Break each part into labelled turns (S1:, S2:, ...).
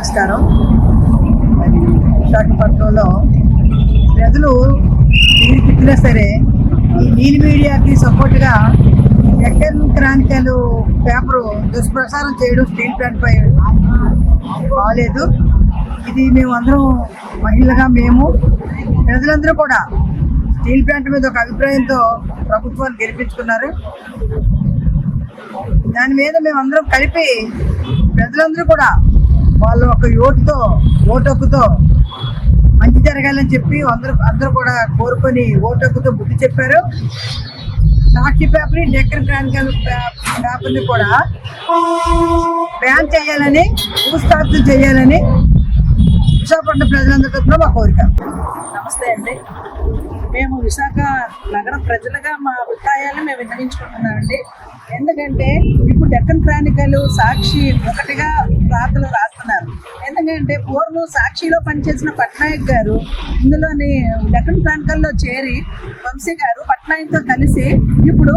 S1: నమస్కారం. మరి విశాఖపట్నంలో ప్రజలు దీనికి సరే ఈ నీల్ మీడియాకి సపోర్ట్గా డెక్కన్ క్రానికల్ పేపరు దుష్ప్రసారం చేయడం స్టీల్ ప్లాంట్ పై బాగాలేదు ఇది మేము అందరం మహిళగా మేము ప్రజలందరూ కూడా స్టీల్ ప్లాంట్ మీద ఒక అభిప్రాయంతో ప్రభుత్వాన్ని గెలిపించుకున్నారు. దాని మీద మేము అందరం కలిపి ప్రజలందరూ కూడా వాళ్ళ ఒక ఓటుతో ఓటొక్కుతో మంచి జరగాలని చెప్పి అందరూ అందరూ కూడా కోరుకొని ఓటొక్కుతో బుద్ధి చెప్పారు. సాక్షి పేపర్ని డెక్కన్ క్రానికల్ పేపర్ని కూడా బ్యాన్ చేయాలని భూస్థాపితం చేయాలని విశాఖపట్నం ప్రజలందరి కూడా మా కోరిక.
S2: నమస్తే అండి. మేము విశాఖ నగర ప్రజలుగా మా అభిప్రాయాలను మేము విన్నవించుకుంటున్నామండి. ఎందుకంటే ఇప్పుడు డెక్కన్ క్రానికలు సాక్షి ఒకటిగా రాతలు రాస్తున్నారు ఎందుకంటే పూర్వం సాక్షిలో పనిచేసిన పట్నాయక్ గారు ఇందులోని డెక్కన్ ప్రాంతాల్లో చేరి వంశీ గారు పట్నాయక్తో కలిసి ఇప్పుడు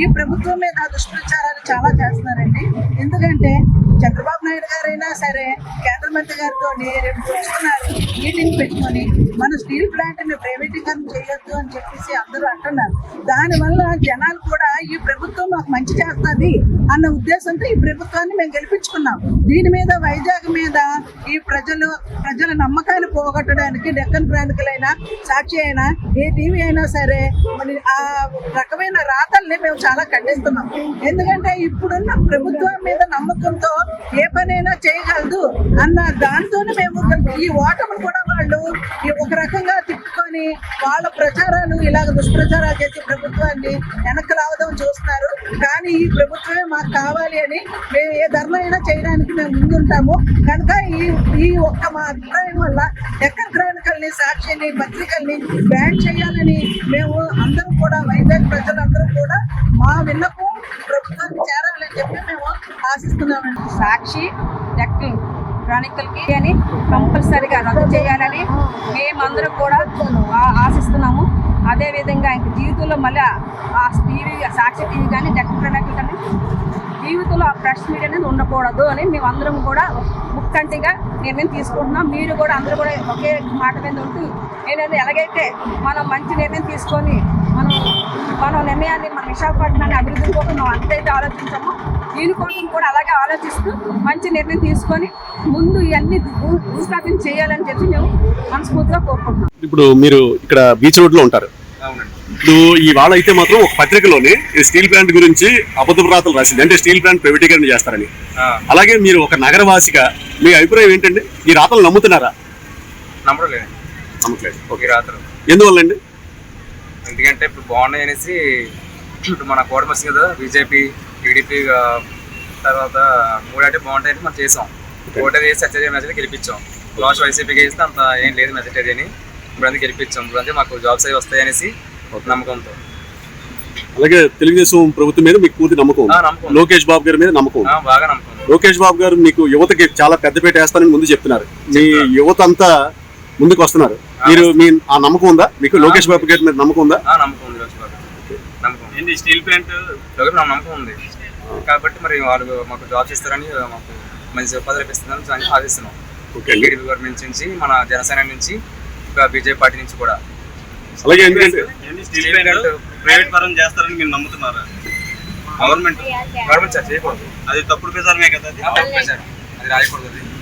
S2: ఈ ప్రభుత్వం మీద దుష్ప్రచారాలు చాలా చేస్తున్నారండి. ఎందుకంటే చంద్రబాబు నాయుడు గారైనా సరే ముఖ్యమంత్రి గారితో రేపు కూర్చున్నారు. మీటింగ్ పెట్టుకొని మన స్టీల్ ప్లాంట్ని ప్రైవేటీకరణ చేయొద్దు అని చెప్పేసి అందరూ అంటున్నారు. దానివల్ల జనాలు కూడా ఈ ప్రభుత్వం మాకు మంచి చేస్తుంది అన్న ఉద్దేశంతో ఈ ప్రభుత్వాన్ని మేము గెలిపించుకున్నాం. దీని మీద వైజాగ్ మీద ఈ ప్రజలు ప్రజల నమ్మకాలు పోగొట్టడానికి డెక్కన్ ప్రయాణికులైనా సాక్షి అయినా ఏ టీవీ అయినా సరే మరి ఆ రకమైన రాతల్ని మేము చాలా ఖండిస్తున్నాం. ఎందుకంటే ఇప్పుడున్న ప్రభుత్వం మీద నమ్మకంతో ఏ పనైనా చేయగలదు అన్న దాంతోనే మేము ఈ ఓటమి కూడా వాళ్ళు ఈ ఒక రకంగా తిప్పుకొని వాళ్ళ ప్రచారాలు ఇలాగ దుష్ప్రచారాలు చేసి ప్రభుత్వాన్ని వెనక్కి రావడం చూస్తున్నారు. కానీ ఈ ప్రభుత్వమే మాకు కావాలి అని మేము ఏ ధర్మ అయినా చేయడానికి మేము ముందుంటాము. కనుక ఈ ఈ ఒక్క మా అభిప్రాయం వల్ల ఎక్కడ క్రానికల్ని సాక్షిని పత్రికల్ని బ్యాన్ చేయాలని మేము అందరూ కూడా వైజాగ్ ప్రజలందరూ కూడా మా విన్నపం ప్రభుత్వానికి చేరాలని చెప్పి మేము ఆశిస్తున్నామండి.
S3: సాక్షి డెక్కన్ అని కంపల్సరిగా రద్దు చేయాలని మేమందరం కూడా ఆశిస్తున్నాము. అదే విధంగా ఇంక జీవితంలో మళ్ళీ ఆ టీవీ సాక్షి టీవీ కానీ డెక్కన్ క్రానికల్ కానీ జీవితంలో ఆ ప్రెస్ మీడియా అనేది ఉండకూడదు అని మేమందరం కూడా ముక్కంటిగా నిర్ణయం తీసుకుంటున్నాం. మీరు కూడా అందరూ కూడా ఒకే మాట మీద ఉంటూ ఏంటంటే ఎలాగైతే మనం మంచి నిర్ణయం తీసుకొని మనం మన నిర్ణయాన్ని మన విశాఖపట్నాన్ని అభివృద్ధి కోసం మనం అంతైతే ఆలోచించామో దీనికోసం కూడా అలాగే ఆలోచిస్తూ మంచి నిర్ణయం తీసుకొని ముందు ఇవన్నీ భూస్థాపన చేయాలని చెప్పి మేము మనస్ఫూర్తిగా కోరుకుంటున్నాం.
S4: ఇప్పుడు మీరు ఇక్కడ బీచ్ రోడ్లో ఉంటారు.
S5: అవునండి.
S4: ఇప్పుడు ఈ వాళ్ళ అయితే మాత్రం ఒక పత్రికలోని ఈ స్టీల్ ప్లాంట్ గురించి అబద్ధ రాతలు రాసింది. అంటే స్టీల్ ప్లాంట్ ప్రైవేటీకరణ చేస్తారని. అలాగే మీరు ఒక నగరవాసిగా మీ అభిప్రాయం ఏంటండి? ఈ రాతలు నమ్ముతున్నారా?
S5: నమ్మడం లేదండి
S4: నమ్మట్లేదు.
S5: ఓకే. రాత్రులు
S4: ఎందువల్లండి?
S5: ఎందుకంటే ఇప్పుడు బాగున్నాయి అనేసి మన కోట మసి కదా బీజేపీ టీడీపీ తర్వాత మూడంటే బాగుంటాయని మనం చేసాం. ఓటర్ వేసి సత్యజయ మెజార్టీ గెలిపించాం. లాస్ట్ వైసీపీకి వేస్తే అంత ఏం లేదు మెజార్టీ అని ఇప్పుడు అంతా గెలిపించాం. ఇప్పుడు అంటే మాకు జాబ్స్ అవి వస్తాయి అనేసి నమ్మకంతో.
S4: అలాగే తెలుగుదేశం ప్రభుత్వం మీద మీకు పూర్తి నమ్మకం. లోకేష్ బాబు గారి మీద నమ్మకం
S5: బాగా నమ్మకం.
S4: లోకేష్ బాబు గారు మీకు యువతకి చాలా పెద్దపేట వేస్తారని ముందు చెప్తున్నారు. మీ యువత అంతా ముందుకు వస్తున్నారు. మీరు మీ ఆ నమ్మకం ఉందా? మీకు లోకేష్ బాబు గారి మీద నమ్మకం ఉందా?
S5: ఆ, నమ్మకం ఉంది నమ్మకం స్టీల్ ప్లాంట్? నమ్మకం ఉంది. కాబట్టి మరి వాళ్ళు మాకు జాబ్స్ ఇస్తారని మాకు మంచి ఉపాధి లభిస్తుందని ఆశిస్తున్నాం టీడీపీ గవర్నమెంట్ నుంచి మన జనసేన నుంచి ఇంకా బీజేపీ పార్టీ నుంచి కూడా.
S4: అలాగే ఎందుకంటే
S6: ప్రైవేట్ పరం చేస్తారని మీరు నమ్ముతున్నారా?
S5: గవర్నమెంట్ గవర్నమెంట్ సార్ చేయకూడదు.
S6: అది తప్పుడు ప్రచారమే కదా అది?
S5: రాయకూడదు